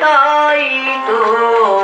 চাই তো।